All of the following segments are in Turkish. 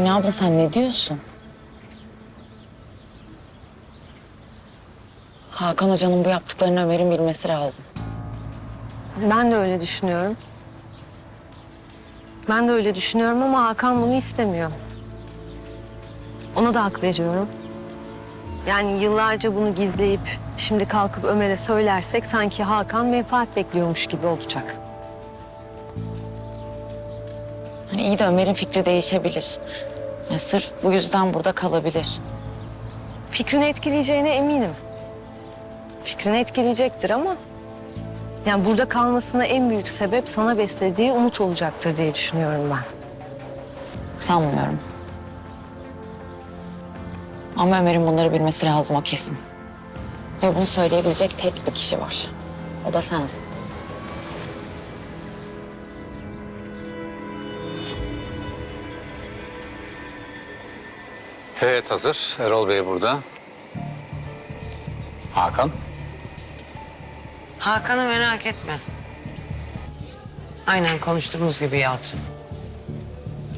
Mine abla sen ne diyorsun? Hakan Hoca'nın bu yaptıklarını Ömer'in bilmesi lazım. Ben de öyle düşünüyorum. Ben de öyle düşünüyorum ama Hakan bunu istemiyor. Ona da hak veriyorum. Yani yıllarca bunu gizleyip şimdi kalkıp Ömer'e söylersek sanki Hakan menfaat bekliyormuş gibi olacak. Hani iyi de Ömer'in fikri değişebilir. Yani sırf bu yüzden burada kalabilir. Fikrini etkileyeceğine eminim. Fikrini etkileyecektir ama... Yani burada kalmasına en büyük sebep sana beslediği umut olacaktır diye düşünüyorum ben. Sanmıyorum. Ama Ömer'in bunları bilmesi lazım o kesin. Ve bunu söyleyebilecek tek bir kişi var. O da sensin. Heyet hazır. Erol Bey burada. Hakan. Hakan'ı merak etme. Aynen konuştuğumuz gibi Yalçın.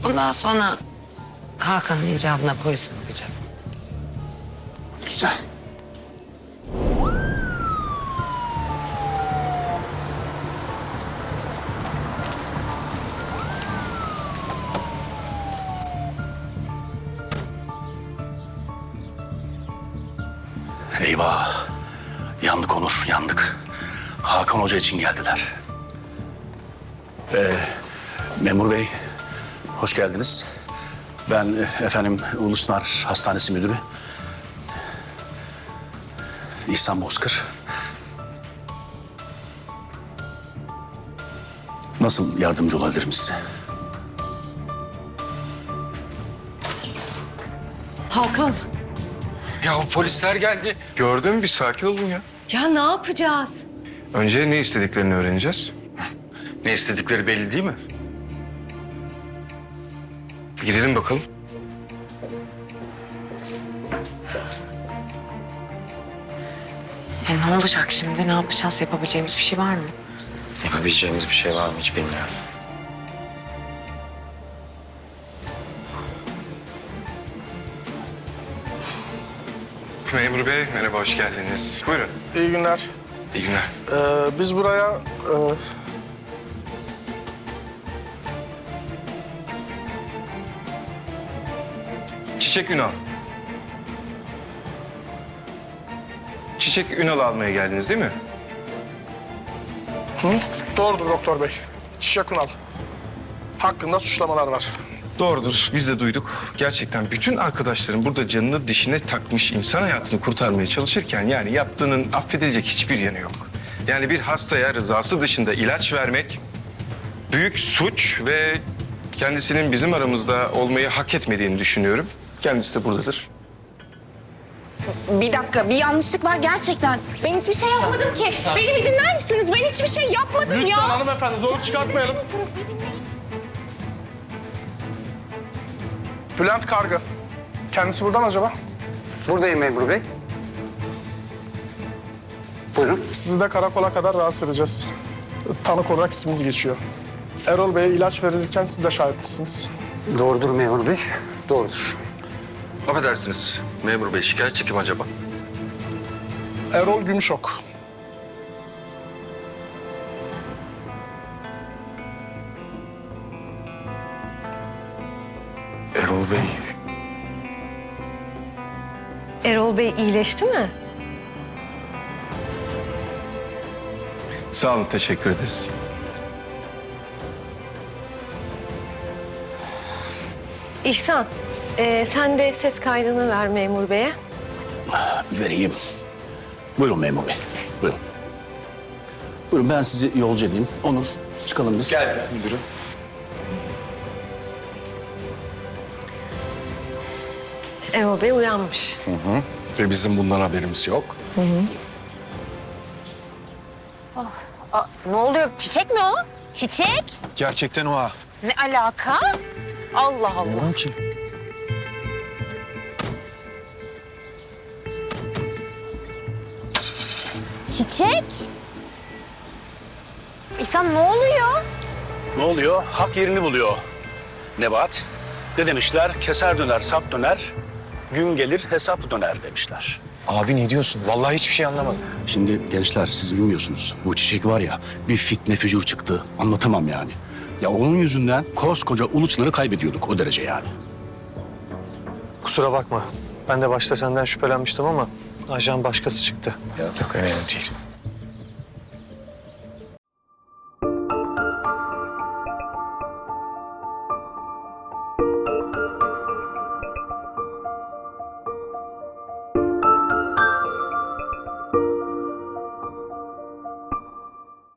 Bundan sonra Hakan'ın icabına polis bakacak. Güzel. Eyvah. Yandık Onur, yandık. Hakan Hoca için geldiler. Ee, Memur Bey, hoş geldiniz. Ben e, efendim Uluslar Hastanesi Müdürü. İhsan Bozkır. Nasıl yardımcı olabilirim size? Hakan, Ya o polisler geldi. Gördün mü? Bir sakin olun ya. ya ne yapacağız? Önce ne istediklerini öğreneceğiz. Ne istedikleri belli değil mi? Gidelim bakalım. E ne olacak şimdi? Ne yapacağız? Yapabileceğimiz bir şey var mı? Yapabileceğimiz bir şey var mı hiç bilmiyorum. Memur Bey, merhaba, hoş geldiniz. Buyurun. İyi günler. İyi günler. Ee, biz buraya e, Çiçek Ünal. Çiçek Ünal almaya geldiniz değil mi? hı, doğrudur doktor bey. Çiçek Ünal. Hakkında suçlamalar var. Doğrudur, biz de duyduk. Gerçekten bütün arkadaşlarım burada canını dişine takmış insan hayatını kurtarmaya çalışırken... ...yani yaptığının affedilecek hiçbir yanı yok. Yani bir hastaya rızası dışında ilaç vermek büyük suç ve kendisinin bizim aramızda olmayı hak etmediğini düşünüyorum. Kendisi de buradadır. Bir dakika, bir yanlışlık var gerçekten. Ben hiçbir şey yapmadım ki. Beni bir dinler misiniz? Ben hiçbir şey yapmadım Lütfen ya. hanımefendi zor çıkartmayalım. Misiniz? Bir Bülent Kargı. Kendisi burada mı acaba? Buradayım memur bey. Buyurun. Sizi de karakola kadar rahatsız edeceğiz. Tanık olarak isminiz geçiyor. Erol Bey'e ilaç verilirken siz de şahitlisiniz. Doğrudur memur bey. Doğrudur. Affedersiniz memur bey şikayetçi kim acaba? Erol Gümüşok. Erol Bey. Erol Bey iyileşti mi? Sağ olun, teşekkür ederiz. İhsan, e, sen de ses kaydını ver memur beye. Vereyim. Buyurun memur bey. Buyurun. Buyurun ben sizi yolcu edeyim. Onur çıkalım biz. Gel. Müdürüm. Erol Bey uyanmış. Ve bizim bundan haberimiz yok. Ne oluyor? Çiçek mi o? Çiçek? Gerçekten o ha. Ne alaka? Allah Allah. Bilmiyorum ki. Çiçek? İhsan ne oluyor? Ne oluyor? Hak yerini buluyor. Nebahat. Ne demişler? Keser döner, sap döner, gün gelir hesap döner demişler. Abi ne diyorsun? Vallahi hiçbir şey anlamadım. Şimdi gençler siz bilmiyorsunuz. Bu çiçek var ya bir fitne fücur çıktı. Anlatamam yani. Ya onun yüzünden koskoca uluçları kaybediyorduk o derece yani. Kusura bakma. Ben de başta senden şüphelenmiştim ama ajan başkası çıktı. Yok önemli değil.